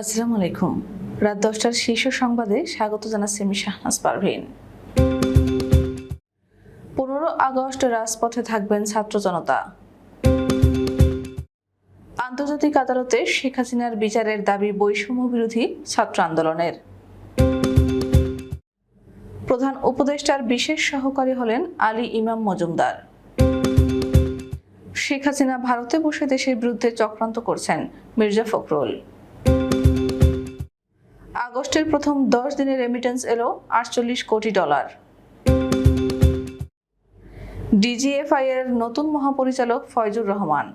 আসসালামু আলাইকুম রাত দশটার শীর্ষ সংবাদে স্বাগত জানাচ্ছি আমি শাহনাজ পারভিন। পনেরো আগস্ট রাজপথে থাকবেন ছাত্র জনতা। আন্তর্জাতিক আদালতে শেখ হাসিনার বিচারের দাবি বৈষম্য বিরোধী ছাত্র আন্দোলনের। প্রধান উপদেষ্টার বিশেষ সহকারী হলেন আলী ইমাম মজুমদার। শেখ হাসিনা ভারতে বসে দেশের বিরুদ্ধে চক্রান্ত করছেন মির্জা ফখরুল। আগস্টের প্রথম দশ দিনের রেমিটেন্স এলো আটচল্লিশ কোটি ডলার ডিজিএফআই এর নতুন মহাপরিচালক ফয়জুর রহমান।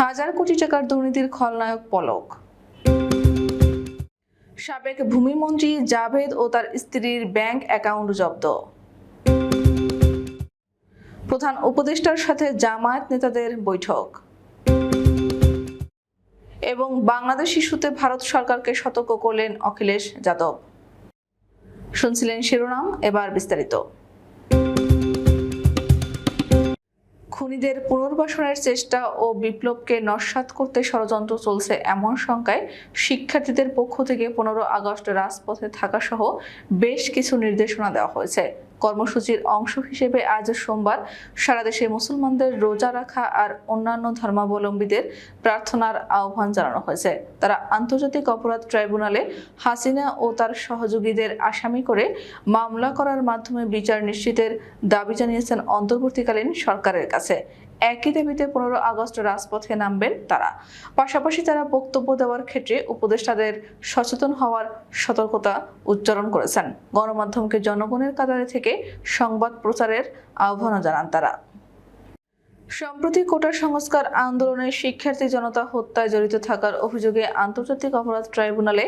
হাজার কোটি টাকার দুর্নীতির খলনায়ক পলক। সাবেক ভূমিমন্ত্রী জাভেদ ও তার স্ত্রীর ব্যাংক অ্যাকাউন্ট জব্দ। প্রধান উপদেষ্টার সাথে জামায়াত নেতাদের বৈঠক। এবং বাংলাদেশ ইস্যুতে ভারত সরকারকে সতর্ক করলেন অখিলেশ যাদব। শুনছিলেন শিরোনাম, এবার বিস্তারিত। খুনিদের পুনর্বাসনের চেষ্টা ও বিপ্লবকে নস্যাৎ করতে ষড়যন্ত্র চলছে এমন শঙ্কায় শিক্ষার্থীদের পক্ষ থেকে পনেরো আগস্ট রাজপথে থাকা সহ বেশ কিছু নির্দেশনা দেওয়া হয়েছে। কর্মসূচির অংশ হিসেবে আজ সোমবার সারা দেশে মুসলমানদের রোজা রাখা আর অন্যান্য ধর্মাবলম্বীদের প্রার্থনার আহ্বান জানানো হয়েছে। তারা আন্তর্জাতিক অপরাধ ট্রাইব্যুনালে হাসিনা ও তার সহযোগীদের আসামি করে মামলা করার মাধ্যমে বিচার নিশ্চিতের দাবি জানিয়েছেন অন্তর্বর্তীকালীন সরকারের কাছে। একই দাবিতে পনেরো আগস্ট রাজপথে নামবেন তারা। পাশাপাশি তারা বক্তব্য দেওয়ার ক্ষেত্রে উপদেষ্টাদের সচেতন হওয়ার সতর্কতা উচ্চারণ করেছেন। গণমাধ্যমকে জনগণের কাতারে থেকে সংবাদ প্রচারের আহ্বানও জানান তারা। সম্প্রতি কোটা সংস্কার আন্দোলনে শিক্ষার্থী জনতা হত্যায় জড়িত থাকার অভিযোগে আন্তর্জাতিক অপরাধ ট্রাইব্যুনালে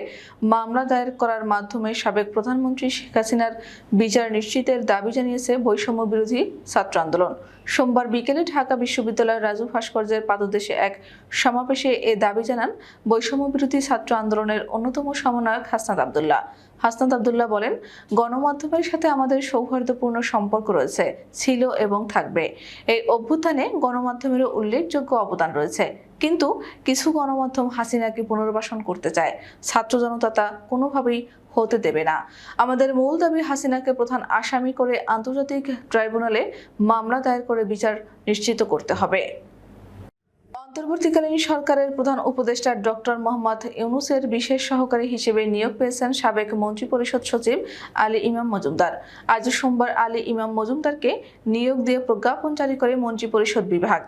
মামলা দায়ের করার মাধ্যমে সাবেক প্রধানমন্ত্রী শেখ হাসিনার বিচার নিশ্চিতের দাবি জানিয়েছে বৈষম্য বিরোধী ছাত্র আন্দোলন। সোমবার বিকেলে ঢাকা বিশ্ববিদ্যালয়ের রাজু ভাস্কর্যের পাদদেশে এক সমাবেশে এ দাবি জানান বৈষম্য বিরোধী ছাত্র আন্দোলনের অন্যতম সমন্বয়ক হাসনাত আবদুল্লাহ। হাসনাত আবদুল্লাহ বলেন, গণমাধ্যমের সাথে আমাদের সৌহার্দ্যপূর্ণ সম্পর্ক রয়েছে, ছিল এবং থাকবে। এই অভ্যুত্থানে গণমাধ্যমেরও উল্লেখযোগ্য অবদান রয়েছে। কিন্তু কিছু গণমাধ্যম হাসিনাকে পুনর্বাসন করতে চায়। ছাত্র জনতা তা কোনোভাবেই হতে দেবে না। আমাদের মূল দাবি হাসিনাকে প্রধান আসামি করে আন্তর্জাতিক ট্রাইব্যুনালে মামলা দায়ের করে বিচার নিশ্চিত করতে হবে। অন্তর্বর্তীকালীন সরকারের প্রধান উপদেষ্টা ডক্টর মোহাম্মদ ইউনুসের বিশেষ সহকারী হিসেবে নিয়োগ পেয়েছেন সাবেক মন্ত্রিপরিষদ সচিব আলী ইমাম মজুমদার। আজ সোমবার আলী ইমাম মজুমদারকে নিয়োগ দিয়ে প্রজ্ঞাপন জারি করে মন্ত্রিপরিষদ বিভাগ।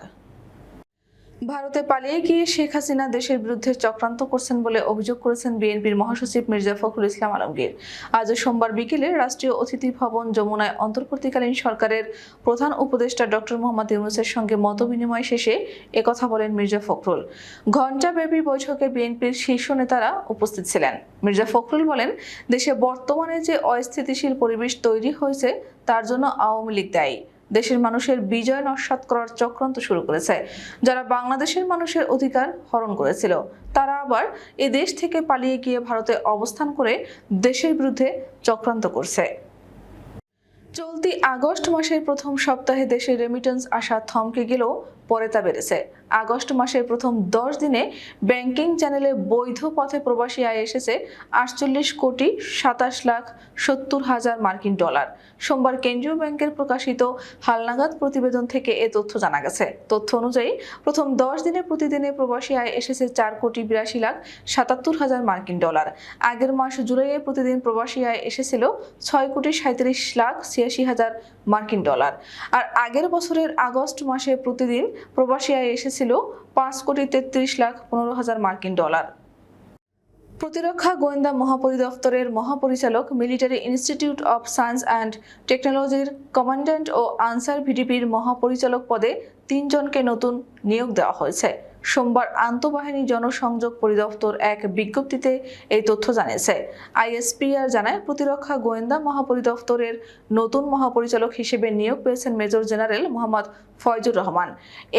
ভারতে পালিয়ে গিয়ে শেখ হাসিনা দেশের বিরুদ্ধে চক্রান্ত করছেন বলে অভিযোগ করেছেন বিএনপির মহাসচিব মির্জা ফখরুল ইসলাম আলমগীর। আজ সোমবার বিকেলে রাষ্ট্রীয় অতিথি ভবন যমুনায় অন্তর্বর্তীকালীন সরকারের প্রধান উপদেষ্টা ডক্টর মোহাম্মদ ইউনুসের সঙ্গে মতবিনিময় শেষে একথা বলেন মির্জা ফখরুল। ঘণ্টাব্যাপী বৈঠকে বিএনপির শীর্ষ নেতারা উপস্থিত ছিলেন। মির্জা ফখরুল বলেন, দেশে বর্তমানে যে অস্থিতিশীল পরিবেশ তৈরি হয়েছে, তার জন্য আওয়ামী লীগ দায়ী। দেশের মানুষের বিজয় নস্বাত করার চক্রান্ত শুরু করেছে, যারা বাংলাদেশের মানুষের অধিকার হরণ করেছিল। তারা আবার এ দেশ থেকে পালিয়ে গিয়ে ভারতে অবস্থান করে দেশের বিরুদ্ধে চক্রান্ত করছে। চলতি আগস্ট মাসের প্রথম সপ্তাহে দেশের রেমিটেন্স আসা থমকে গেলেও পরে তা বেড়েছে। আগস্ট মাসের প্রথম দশ দিনে ব্যাংকিং চ্যানেলে বৈধ পথে প্রবাসী আয় এসেছে আটচল্লিশ কোটি সাতাশ লাখ সত্তর হাজার মার্কিন ডলার। সোমবার কেন্দ্রীয় ব্যাংকের প্রকাশিত হালনাগাদ প্রতিবেদন থেকে এ তথ্য জানা গেছে। তথ্য অনুযায়ী, প্রথম দশ দিনে প্রতিদিনে প্রবাসী আয় এসেছে চার কোটি বিরাশি লাখ সাতাত্তর হাজার মার্কিন ডলার। আগের মাস জুলাইয়ে প্রতিদিন প্রবাসী আয় এসেছিল ছয় কোটি সাঁত্রিশ লাখ ছিয়াশি হাজার মার্কিন ডলার। আর আগের বছরের আগস্ট মাসে প্রতিদিন প্রবাসী আয় এসেছিল পাঁচ কোটি তেত্রিশ লাখ পনেরো হাজার মার্কিন ডলার। প্রতিরক্ষা গোয়েন্দা মহাপরিদপ্তরের মহাপরিচালক military institute of science and টেকনোলজির কমান্ড্যান্ট ও আনসার ভিডিপির মহাপরিচালক পদে তিনজনকে নতুন নিয়োগ দেওয়া হয়েছে। সোমবার আন্তঃবাহিনী জনসংযোগ পরিদপ্তর এক বিজ্ঞপ্তিতে এই তথ্য জানিয়েছে। আইএসপিআর জানায়, প্রতিরক্ষা গোয়েন্দা মহাপরিদপ্তরের নতুন মহাপরিচালক হিসেবে নিয়োগ পেয়েছেন মেজর জেনারেল মোহাম্মদ ফয়জুর রহমান।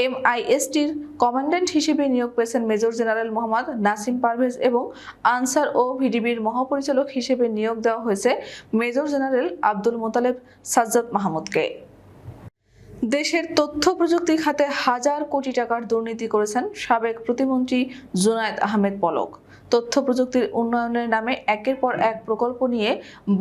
এমআইএসটির কমান্ড্যান্ট হিসেবে নিয়োগ পেয়েছেন মেজর জেনারেল মোহাম্মদ নাসিম পারভেজ এবং আনসার ও ভিডিবির মহাপরিচালক হিসেবে নিয়োগ দেওয়া হয়েছে মেজর জেনারেল আব্দুল মোতালেব সাজ্জাদ মাহমুদকে। দেশের তথ্য প্রযুক্তি খাতে হাজার কোটি টাকার দুর্নীতি করেছেন সাবেক প্রতিমন্ত্রী জুনায়েদ আহমেদ পলক। তথ্য প্রযুক্তির উন্নয়নের নামে একের পর এক প্রকল্প নিয়ে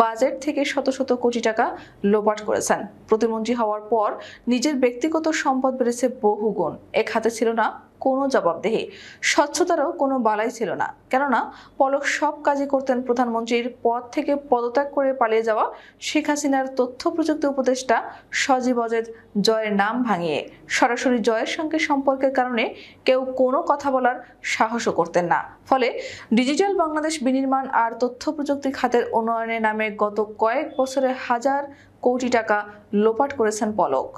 বাজেট থেকে শত শত কোটি টাকা লোপাট করেছেন। প্রতিমন্ত্রী হওয়ার পর নিজের ব্যক্তিগত সম্পদ বেড়েছে বহুগুণ। এ খাতে ছিল না কোনো জবাবদেহি। স্বচ্ছতারও কোনো বালাই ছিল না। কেননা, পলক সব কাজই করতেন প্রধানমন্ত্রীর পদ থেকে পদত্যাগ করে পালিয়ে যাওয়া শেখ হাসিনার তথ্য প্রযুক্তি উপদেষ্টা সজীব অজেদ জয়ের নাম ভাঙিয়ে সরাসরি জয়ের সঙ্গে সম্পর্কের কারণে কেউ কোনো কথা বলার সাহসও করতেন না। ফলে ডিজিটাল বাংলাদেশ বিনির্মাণ আর তথ্য প্রযুক্তি খাতের উন্নয়নের নামে গত কয়েক বছরে হাজার কোটি টাকা লোপাট করেছেন পলক।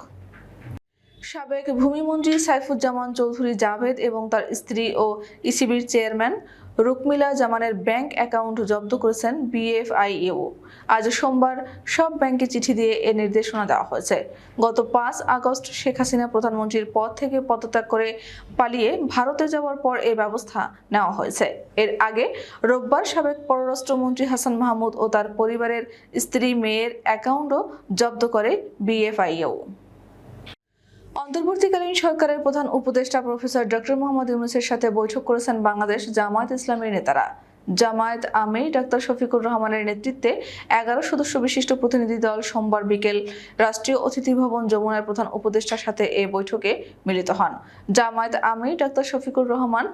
সাবেক ভূমিমন্ত্রী সাইফুজ্জামান চৌধুরী জাভেদ এবং তার স্ত্রী ও ইসিবির চেয়ারম্যান রুকমিলা জামানের ব্যাংক অ্যাকাউন্ট জব্দ করেছেন বিএফআইইউ। আজ সোমবার সব ব্যাংকে চিঠি দিয়ে এ নির্দেশনা দেওয়া হয়েছে। গত পাঁচ আগস্ট শেখ হাসিনা প্রধানমন্ত্রীর পদ থেকে পদত্যাগ করে পালিয়ে ভারতে যাওয়ার পর এ ব্যবস্থা নেওয়া হয়েছে। এর আগে রোববার সাবেক পররাষ্ট্রমন্ত্রী হাসান মাহমুদ ও তার পরিবারের স্ত্রী, মেয়ের অ্যাকাউন্টও জব্দ করে বিএফআইইউ। অন্তর্বর্তীকালীন সরকারের প্রধান উপদেষ্টা প্রফেসর ডক্টর মোহাম্মদ ইউনুসের সাথে বৈঠক করেছেন বাংলাদেশ জামায়াত ইসলামের নেতারা। জামায়াত আমির ডাক্তার শফিকুর রহমানের নেতৃত্বে এগারো সদস্য বিশিষ্ট প্রতিনিধি দল সোমবার বিকেল রাষ্ট্রীয় অতিথি ভবন যমুনার প্রধান উপদেষ্টার সাথে এ বৈঠকে মিলিত হন। জামায়াত আমির ডাক্তার শফিকুর রহমান,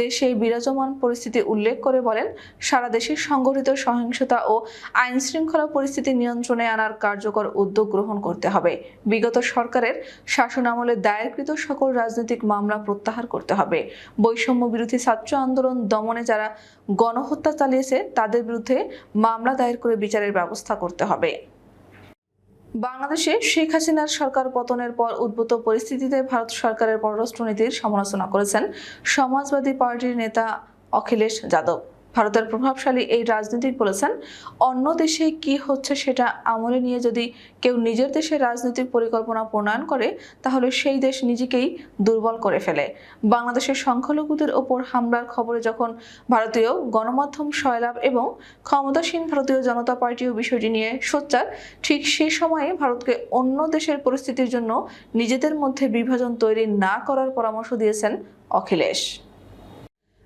দেশে বিরাজমান পরিস্থিতি উল্লেখ করে বলেন, সারা দেশে সংগঠিত সহিংসতা ও আইন শৃঙ্খলা পরিস্থিতি নিয়ন্ত্রণে আনার কার্যকর উদ্যোগ গ্রহণ করতে হবে। বিগত সরকারের শাসন আমলে দায়েরকৃত সকল রাজনৈতিক মামলা প্রত্যাহার করতে হবে। বৈষম্য বিরোধী ছাত্র আন্দোলন দমনে যারা গণহত্যা চালিয়েছে, তাদের বিরুদ্ধে মামলা দায়ের করে বিচারের ব্যবস্থা করতে হবে। বাংলাদেশে শেখ হাসিনার সরকার পতনের পর উদ্ভূত পরিস্থিতিতে ভারত সরকারের পররাষ্ট্রনীতির সমালোচনা করেছেন সমাজবাদী পার্টির নেতা অখিলেশ যাদব। ভারতের প্রভাবশালী এই রাজনীতিক বলেছেন, অন্য দেশে কি হচ্ছে সেটা আমলে নিয়ে যদি কেউ নিজের দেশের রাজনৈতিক পরিকল্পনা প্রণয়ন করে, তাহলে সেই দেশ নিজেকেই দুর্বল করে ফেলে। বাংলাদেশের সংখ্যালঘুদের ওপর হামলার খবরে যখন ভারতীয় গণমাধ্যম সয়লাভ এবং ক্ষমতাসীন ভারতীয় জনতা পার্টিও বিষয়টি নিয়ে সোচ্চার, ঠিক সেই সময়ে ভারতকে অন্য দেশের পরিস্থিতির জন্য নিজেদের মধ্যে বিভাজন তৈরি না করার পরামর্শ দিয়েছেন অখিলেশ।